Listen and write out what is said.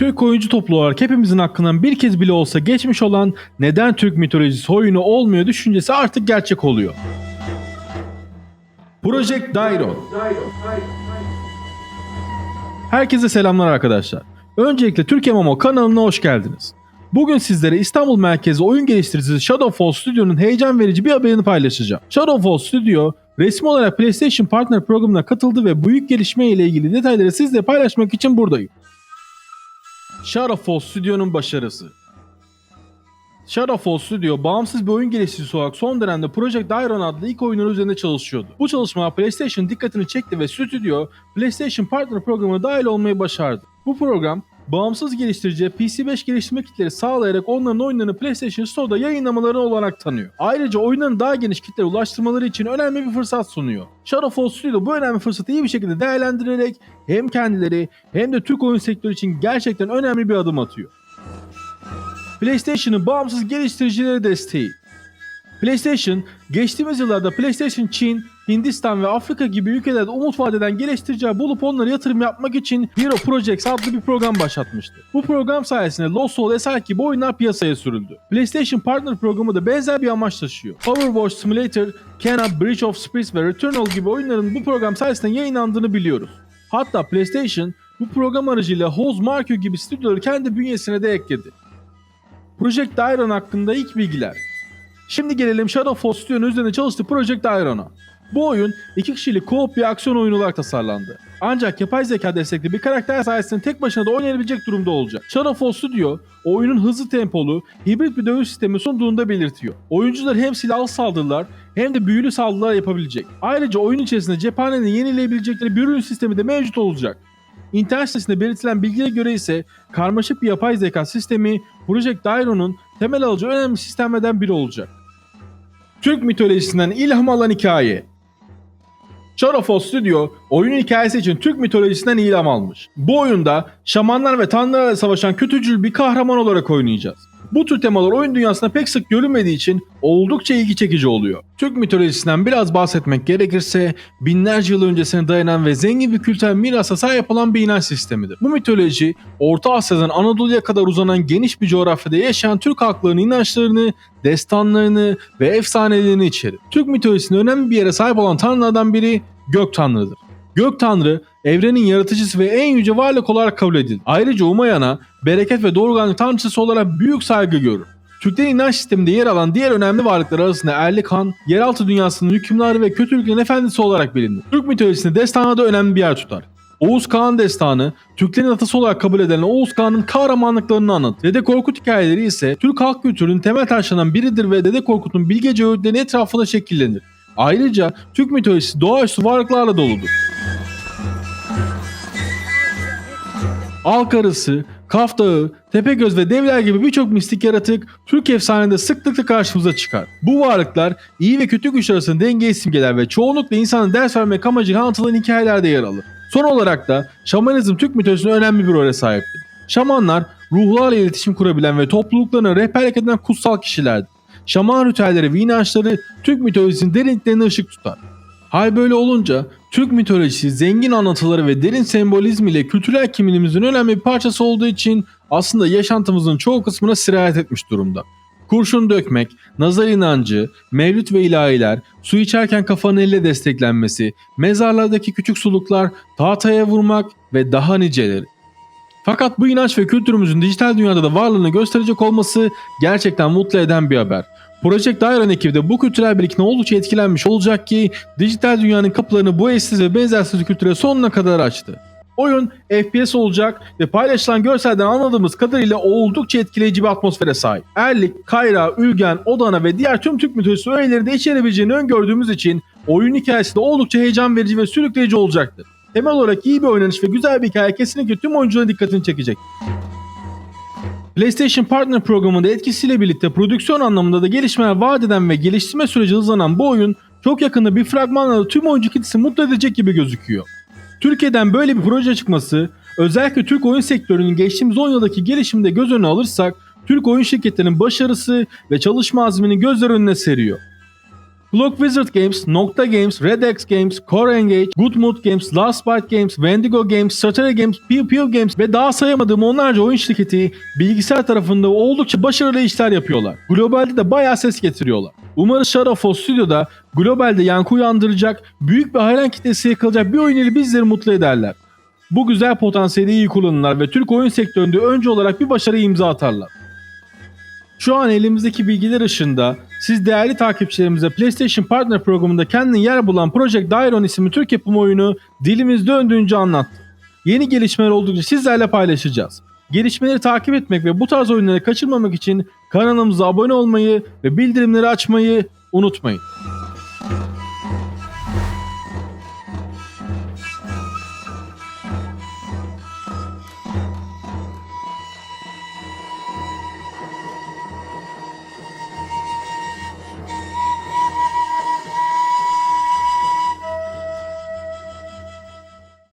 Türk oyuncu topluluğu olarak hepimizin hakkından bir kez bile olsa geçmiş olan neden Türk mitolojisi oyunu olmuyor düşüncesi artık gerçek oluyor. Project Dairon Herkese selamlar arkadaşlar. Öncelikle Türkiye MMO kanalına hoş geldiniz. Bugün sizlere İstanbul merkezi oyun geliştiricisi Shadowfall Studio'nun heyecan verici bir haberini paylaşacağım. Shadowfall Studio resmi olarak PlayStation Partner programına katıldı ve büyük gelişme ile ilgili detayları sizle paylaşmak için buradayım. Shadowfall Studio'nun başarısı Shadowfall Studio bağımsız bir oyun geliştiricisi olarak son dönemde Project Iron adlı ilk oyunun üzerinde çalışıyordu. Bu çalışma PlayStation dikkatini çekti ve stüdyo PlayStation Partner programına dahil olmayı başardı. Bu program bağımsız geliştiriciye PC5 geliştirme kitleri sağlayarak onların oyunlarını PlayStation Store'da yayınlamaları olarak tanıyor. Ayrıca oyunların daha geniş kitlere ulaştırmaları için önemli bir fırsat sunuyor. Shadowfall Studio bu önemli fırsatı iyi bir şekilde değerlendirerek hem kendileri hem de Türk oyun sektörü için gerçekten önemli bir adım atıyor. PlayStation'ın bağımsız geliştiricileri desteği. PlayStation, geçtiğimiz yıllarda PlayStation Çin, Hindistan ve Afrika gibi ülkelerde umut vadeden geliştiriciler bulup onlara yatırım yapmak için Hero Projects adlı bir program başlatmıştı. Bu program sayesinde Lost Soul, Eser gibi oyunlar piyasaya sürüldü. PlayStation Partner programı da benzer bir amaç taşıyor. Power Wash Simulator, Kena, Bridge of Spirits ve Returnal gibi oyunların bu program sayesinde yayınlandığını biliyoruz. Hatta PlayStation bu program aracıyla Hoz Marco gibi stüdyoları kendi bünyesine de ekledi. Project Iron hakkında ilk bilgiler. Şimdi gelelim Shadowfall Studio'nun üzerinde çalıştığı Project Iron'a. Bu oyun iki kişilik co-op bir aksiyon oyunu olarak tasarlandı. Ancak yapay zeka destekli bir karakter sayesinde tek başına da oynanabilecek durumda olacak. Shadowfall Studio, oyunun hızlı tempolu, hibrit bir dövüş sistemi sunduğunu da belirtiyor. Oyuncular hem silahlı saldırılar hem de büyülü saldırılar yapabilecek. Ayrıca oyun içerisinde cephanenin yenileyebilecekleri bir ürün sistemi de mevcut olacak. İnternet sitesinde belirtilen bilgilere göre ise karmaşık bir yapay zeka sistemi Project Iron'un temel alıcı önemli sistemlerden biri olacak. Türk mitolojisinden ilham alan hikaye. Shadowfall Studio oyunun hikayesi için Türk mitolojisinden ilham almış. Bu oyunda şamanlar ve tanrılarla savaşan kötücül bir kahraman olarak oynayacağız. Bu tür temalar oyun dünyasında pek sık görünmediği için oldukça ilgi çekici oluyor. Türk mitolojisinden biraz bahsetmek gerekirse binlerce yıl öncesine dayanan ve zengin bir kültürel mirasa sahip olan bir inanç sistemidir. Bu mitoloji Orta Asya'dan Anadolu'ya kadar uzanan geniş bir coğrafyada yaşayan Türk halklarının inançlarını, destanlarını ve efsanelerini içerir. Türk mitolojisinde önemli bir yere sahip olan tanrılardan biri Gök Tanrı'dır. Gök Tanrı, evrenin yaratıcısı ve en yüce varlık olarak kabul edilir. Ayrıca Umayana, bereket ve doğurganlık tanrıçısı olarak büyük saygı görür. Türklerin inanç sisteminde yer alan diğer önemli varlıklar arasında Erlik Han, yeraltı dünyasının hükümdarı ve kötülüklerin efendisi olarak bilinir. Türk mitolojisinde destanı da önemli bir yer tutar. Oğuz Kağan destanı, Türklerin atası olarak kabul edilen Oğuz Kağan'ın kahramanlıklarını anlat. Dede Korkut hikayeleri ise Türk halk kültürünün temel taşlarından biridir ve Dede Korkut'un bilgece öğütleri etrafında şekillenir. Ayrıca Türk mitolojisi doğaüstü varlıklarla doludur. Alk arısı, Kaf Dağı, Tepegöz ve devler gibi birçok mistik yaratık Türk efsanelerinde sıklıkla karşımıza çıkar. Bu varlıklar iyi ve kötü güç arasında dengeyi simgeler ve çoğunlukla insanın ders vermek amacıyla anlatılan hikayelerde yer alır. Son olarak da şamanizm Türk mitolojisinde önemli bir role sahiptir. Şamanlar ruhlarla iletişim kurabilen ve topluluklarına rehberlik eden kutsal kişilerdir. Şaman ritüelleri ve inançları Türk mitolojisinin derinliklerine ışık tutar. Hal böyle olunca Türk mitolojisi zengin anlatıları ve derin sembolizm ile kültürel kimliğimizin önemli bir parçası olduğu için aslında yaşantımızın çoğu kısmına sirayet etmiş durumda. Kurşun dökmek, nazar inancı, mevlüt ve ilahiler, su içerken kafanın elle desteklenmesi, mezarlardaki küçük suluklar, tahtaya vurmak ve daha niceleri. Fakat bu inanç ve kültürümüzün dijital dünyada da varlığını gösterecek olması gerçekten mutlu eden bir haber. Project Iron ekibi de bu kültürel birikimden oldukça etkilenmiş olacak ki dijital dünyanın kapılarını bu eşsiz ve benzersiz kültüre sonuna kadar açtı. Oyun FPS olacak ve paylaşılan görselden anladığımız kadarıyla oldukça etkileyici bir atmosfere sahip. Erlik, Kayra, Ülgen, Odana ve diğer tüm Türk mitolojisi öğeleri de içerebileceğini öngördüğümüz için oyun hikayesi de oldukça heyecan verici ve sürükleyici olacaktır. Temel olarak iyi bir oynanış ve güzel bir hikaye kesinlikle tüm oyuncuların dikkatini çekecek. PlayStation Partner programında etkisiyle birlikte prodüksiyon anlamında da gelişmeler vaat eden ve geliştirme süreci hızlanan bu oyun çok yakında bir fragmanla tüm oyuncu kitlesini mutlu edecek gibi gözüküyor. Türkiye'den böyle bir proje çıkması özellikle Türk oyun sektörünün geçtiğimiz 10 yıldaki gelişiminde göz önüne alırsak Türk oyun şirketlerinin başarısı ve çalışma azmini gözler önüne seriyor. Clock Wizard Games, Nocta Games, Red X Games, Core Engage, Good Mood Games, Last Byte Games, Wendigo Games, Strategy Games, Pew Pew Games ve daha sayamadığım onlarca oyun şirketi bilgisayar tarafında oldukça başarılı işler yapıyorlar. Globalde de bayağı ses getiriyorlar. Umarız Shadowfall Studio'da globalde yankı uyandıracak, büyük bir hayran kitlesi yakalayacak bir oyun ile bizleri mutlu ederler. Bu güzel potansiyeli iyi kullanırlar ve Türk oyun sektöründe önce olarak bir başarı imza atarlar. Şu an elimizdeki bilgiler ışığında siz değerli takipçilerimize PlayStation Partner programında kendine yer bulan Project Dairon isimli Türk yapımı oyunu dilimiz döndüğünce anlattık. Yeni gelişmeler oldukça sizlerle paylaşacağız. Gelişmeleri takip etmek ve bu tarz oyunları kaçırmamak için kanalımıza abone olmayı ve bildirimleri açmayı unutmayın.